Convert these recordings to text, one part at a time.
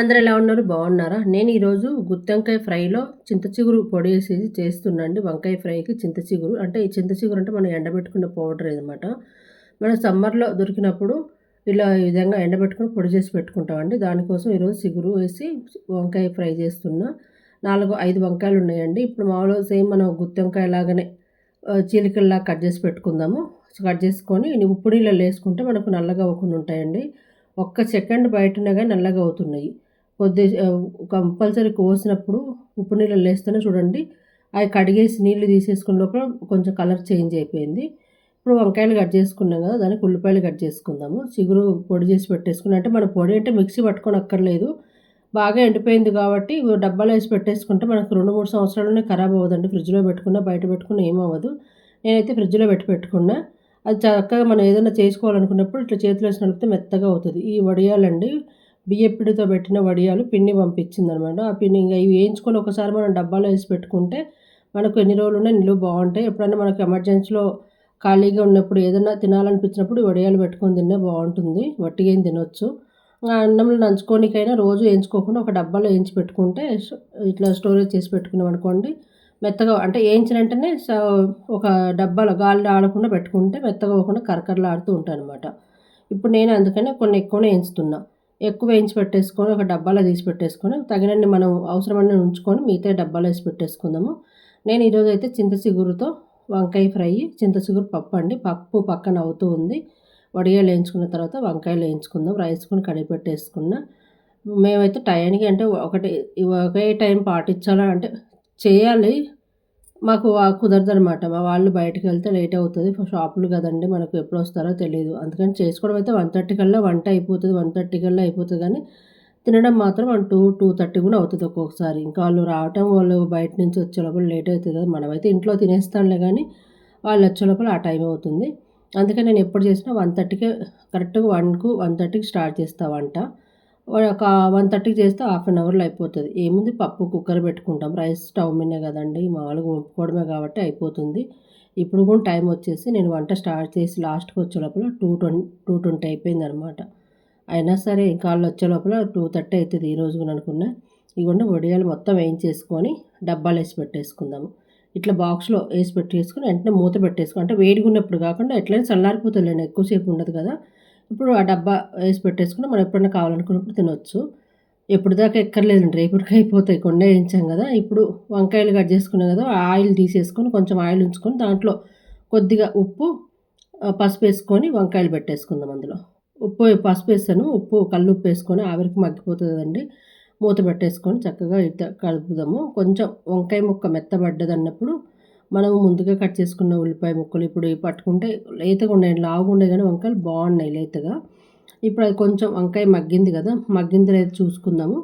అందరు ఎలా ఉన్నారు? బాగున్నారా? నేను ఈరోజు గుత్తంకాయ ఫ్రైలో చింతచిగురు పొడి వేసేసి చేస్తున్నాండి. వంకాయ ఫ్రైకి చింతచిగురు అంటే ఈ చింతచిగురు అంటే మనం ఎండబెట్టుకున్న పౌడర్ అనమాట మనం సమ్మర్లో దొరికినప్పుడు ఇలా ఈ విధంగా ఎండబెట్టుకుని పొడి చేసి పెట్టుకుంటామండి. దానికోసం ఈరోజు చిగురు వేసి వంకాయ ఫ్రై చేస్తున్నా. నాలుగు ఐదు వంకాయలు ఉన్నాయండి. ఇప్పుడు మామూలుగా సేమ్ మనం గుత్తంకాయ లాగానే చీలికల్లా కట్ చేసి పెట్టుకుందాము. కట్ చేసుకొని ఉప్పు నీళ్ళలో వేసుకుంటే మనకు నల్లగా అవ్వకుండా ఉంటాయండి. ఒక్క సెకండ్ బయటనే కానీ నల్లగా అవుతున్నాయి. కొద్ది కంపల్సరీ కోసినప్పుడు ఉప్పు నీళ్ళు వేస్తేనే చూడండి అవి కడిగేసి నీళ్ళు తీసేసుకున్న లోపల కొంచెం కలర్ చేంజ్ అయిపోయింది. ఇప్పుడు వంకాయలు కట్ చేసుకున్నాం కదా దానికి ఉల్లిపాయలు కట్ చేసుకుందాము. చిగురు పొడి చేసి పెట్టేసుకున్నాం అంటే మన పొడి అంటే మిక్సీ పట్టుకొని అక్కర్లేదు. బాగా ఎండిపోయింది కాబట్టి డబ్బాలో వేసి పెట్టేసుకుంటే మనకు రెండు మూడు సంవత్సరాలనే ఖరాబ్ అవ్వదండి. ఫ్రిడ్జ్లో పెట్టుకున్నా బయట పెట్టుకున్నా ఏమవ్వదు నేనైతే ఫ్రిడ్జ్లో పెట్టి పెట్టుకున్నా. అది చక్కగా మనం ఏదైనా చేసుకోవాలనుకున్నప్పుడు ఇట్లా చేతిలో వేసి మెత్తగా అవుతుంది. ఈ వడియాలండి బియ్యప్పిడితో పెట్టిన వడియాలు పిండి పంపించింది అనమాట ఆ పిండి ఇంకా ఇవి వేయించుకొని ఒకసారి మనం డబ్బాలో వేసి పెట్టుకుంటే మనకు ఎన్ని రోజులు ఉన్నాయి నిలువ బాగుంటాయి. ఎప్పుడైనా మనకు ఎమర్జెన్సీలో ఖాళీగా ఉన్నప్పుడు ఏదైనా తినాలనిపించినప్పుడు వడియాలు పెట్టుకొని తిన్నా బాగుంటుంది. వట్టిగా ఏం తినొచ్చు. అన్నంలో నంచుకోనికైనా రోజు వేయించుకోకుండా ఒక డబ్బాలో వేయించి పెట్టుకుంటే ఇట్లా స్టోరేజ్ చేసి పెట్టుకున్నాం అనుకోండి మెత్తగా అంటే వేయించిన వెంటనే ఒక డబ్బాలో గాలి ఆడకుండా పెట్టుకుంటే మెత్తగా పోకుండా కరకరలాడుతూ ఉంటాయి అనమాట ఇప్పుడు నేను అందుకనే కొన్ని ఎక్కువనే వేయించుతున్నాను ఎక్కువ వేయించి పెట్టేసుకొని ఒక డబ్బాలో తీసి పెట్టేసుకొని తగినన్ని మనం అవసరమని ఉంచుకొని మిగతా డబ్బాలో వేసి పెట్టేసుకుందాము. నేను ఈరోజు అయితే చింత చిగురుతో వంకాయ ఫ్రై చింత చిగురు పప్పు అండి. పప్పు పక్కన అవుతూ ఉంది. వడియాలు వేయించుకున్న తర్వాత వంకాయలు వేయించుకుందాం. రైస్కొని కడిగి పెట్టేసుకున్న. మేమైతే టైంకి అంటే ఒకటి ఒకే టైం పాటించాలా అంటే చేయాలి. మాకు కుదరదు అనమాట మా వాళ్ళు బయటకు వెళ్తే లేట్ అవుతుంది. షాపులు కదండి మనకు ఎప్పుడు వస్తారో తెలియదు అందుకని చేసుకోవడం అయితే వన్ థర్టీ కల్లా వంట అయిపోతుంది. వన్ థర్టీ కల్లా అయిపోతుంది కానీ తినడం మాత్రం వన్ టూ టూ థర్టీ కూడా అవుతుంది ఒక్కొక్కసారి. ఇంకా వాళ్ళు రావటం వాళ్ళు బయట నుంచి వచ్చే లోపల లేట్ అవుతుంది కదా మనమైతే ఇంట్లో తినేస్తానులే కానీ వాళ్ళు వచ్చే లోపల ఆ టైం అవుతుంది. అందుకని నేను ఎప్పుడు చేసినా వన్ థర్టీకే కరెక్ట్గా వన్కు వన్ థర్టీకి స్టార్ట్ చేస్తా వంట. ఒక వన్ థర్టీకి చేస్తే హాఫ్ అన్ అవర్లో అయిపోతుంది. ఏముంది పప్పు కుక్కర్ పెట్టుకుంటాం. రైస్ స్టవ్ మీదనే కదండి. మామూలుగా వంపుకోవడమే కాబట్టి అయిపోతుంది. ఇప్పుడు కూడా టైం వచ్చేసి నేను వంట స్టార్ట్ చేసి లాస్ట్కి వచ్చే లోపల టూ ట్వంటీ టూ ట్వంటీ అయిపోయింది అనమాట అయినా సరే ఇంకా వాళ్ళు వచ్చే లోపల టూ థర్టీ అవుతుంది ఈరోజు కూడా అనుకున్నా. ఇవ్వండి వడియాలు మొత్తం వేయించేసుకొని డబ్బాలు వేసి పెట్టేసుకుందాము ఇట్లా బాక్స్లో వేసి పెట్టేసుకొని వెంటనే మూత పెట్టేసుకుని అంటే వేడిగా ఉన్నప్పుడు కాకుండా ఎట్లయినా చల్లారిపోతుంది ఎక్కువసేపు ఉండదు కదా. ఇప్పుడు ఆ డబ్బా వేసి పెట్టేసుకుని మనం ఎప్పుడైనా కావాలనుకున్నప్పుడు తినొచ్చు. ఎప్పుడు దాకా ఎక్కర్లేదండి. రేపటికి అయిపోతాయి. కొండ వేయించాం కదా. ఇప్పుడు వంకాయలు కట్ చేసుకున్నాం కదా. ఆయిల్ తీసేసుకొని కొంచెం ఆయిల్ ఉంచుకొని దాంట్లో కొద్దిగా ఉప్పు పసుపు వేసుకొని వంకాయలు పెట్టేసుకుందాం అందులో. ఉప్పు పసుపు వేస్తాను. ఉప్పు కళ్ళు ఉప్పు వేసుకొని ఆవిరికి మగ్గిపోతుంది మూత పెట్టేసుకొని చక్కగా ఇట్ట కలుపుదాము. కొంచెం వంకాయ ముక్క మెత్తబడ్డది అన్నప్పుడు మనం ముందుగా కట్ చేసుకున్న ఉల్లిపాయ ముక్కలు ఇప్పుడు పట్టుకుంటే లేతగా ఉన్నాయి లావుగా ఉండే కానీ వంకాయలు బాగున్నాయి లేతగా. ఇప్పుడు అది కొంచెం వంకాయ మగ్గింది కదా మగ్గింది లేదు చూసుకుందాము.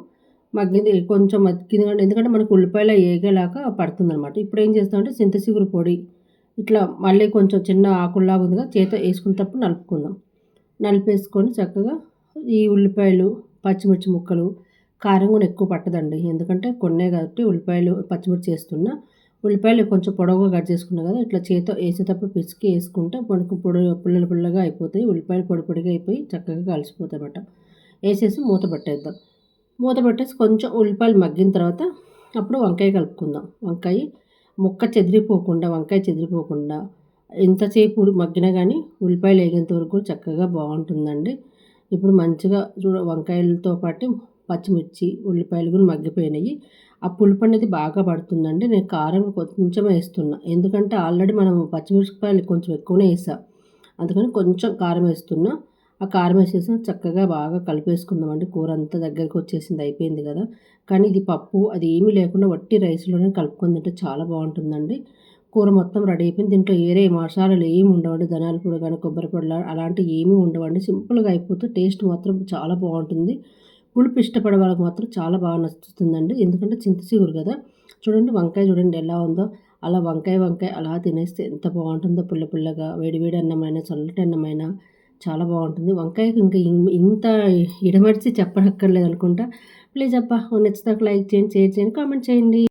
మగ్గింది కొంచెం మగ్గింది కానీ ఎందుకంటే మనకు ఉల్లిపాయలు ఏగేలాగా పడుతుంది అనమాట ఇప్పుడు ఏం చేస్తామంటే చింతచిగురు పొడి ఇట్లా మళ్ళీ కొంచెం చిన్న ఆకుల్లాగా ఉందిగా చేత వేసుకునేటప్పుడు నలుపుకుందాం. నలిపేసుకొని చక్కగా ఈ ఉల్లిపాయలు పచ్చిమిర్చి ముక్కలు కారం కూడా ఎక్కువ పట్టదండి. ఎందుకంటే కొన్నే కాబట్టి ఉల్లిపాయలు పచ్చిమిర్చి వేస్తున్నా ఉల్లిపాయలు కొంచెం పొడవుగా కట్ చేసుకున్నాం కదా ఇట్లా చేతితో వేసేటప్పుడు పిసికి వేసుకుంటే మనకు పొడి పుల్లలు పుల్లగా అయిపోతాయి. ఉల్లిపాయలు పొడి పొడిగా అయిపోయి చక్కగా కలిసిపోతాయి అన్నమాట వేసేసి మూత పెట్టేద్దాం. మూత పెట్టేసి కొంచెం ఉల్లిపాయలు మగ్గిన తర్వాత అప్పుడు వంకాయ కలుపుకుందాం. వంకాయ ముక్క చెదిరిపోకుండా వంకాయ చెదిరిపోకుండా ఎంతసేపు మగ్గినా కానీ ఉల్లిపాయలు వేగేంత వరకు చక్కగా బాగుంటుందండి. ఇప్పుడు మంచిగా చూడ వంకాయలతో పాటు పచ్చిమిర్చి ఉల్లిపాయలు కూడా మగ్గిపోయినాయి. ఆ పులుపు అనేది బాగా పడుతుందండి. నేను కారం కొంచెం వేస్తున్నా. ఎందుకంటే ఆల్రెడీ మనం పచ్చిమిరపకాయలు కొంచెం ఎక్కువనే వేసా. అందుకని కొంచెం కారం వేస్తున్నా. ఆ కారం వేసేసి చక్కగా బాగా కలిపేసుకుందామండి. కూర అంతా దగ్గరికి వచ్చేసింది అయిపోయింది కదా. కానీ ఇది పప్పు అది ఏమీ లేకుండా వట్టి రైస్లోనే కలుపుకొని తింటే చాలా బాగుంటుందండి. కూర మొత్తం రెడీ అయిపోయింది. దీంట్లో ఏరే మసాలాలు ఏమి ఉండవండి. ధనాల పొడి కానీ కొబ్బరి పొడి అలాంటివి ఏమీ ఉండవండి. సింపుల్గా అయిపోతే టేస్ట్ మాత్రం చాలా బాగుంటుంది. పులుపు ఇష్టపడే వాళ్ళకి మాత్రం చాలా బాగా నచ్చుతుందండి. ఎందుకంటే చింతచిగురు కదా. చూడండి వంకాయ చూడండి ఎలా ఉందో. అలా వంకాయ వంకాయ అలా తినేస్తే ఎంత బాగుంటుందో. పుల్ల పుల్లగా వేడివేడి అన్నమైన చల్లటి అన్నమైన చాలా బాగుంటుంది. వంకాయ ఇంకా ఇంత ఇడమడిచి చెప్పనక్కర్లేదు అనుకుంటా. ప్లీజ్ అప్ప నచ్చితే లైక్ చేయండి షేర్ చేయండి కామెంట్ చేయండి.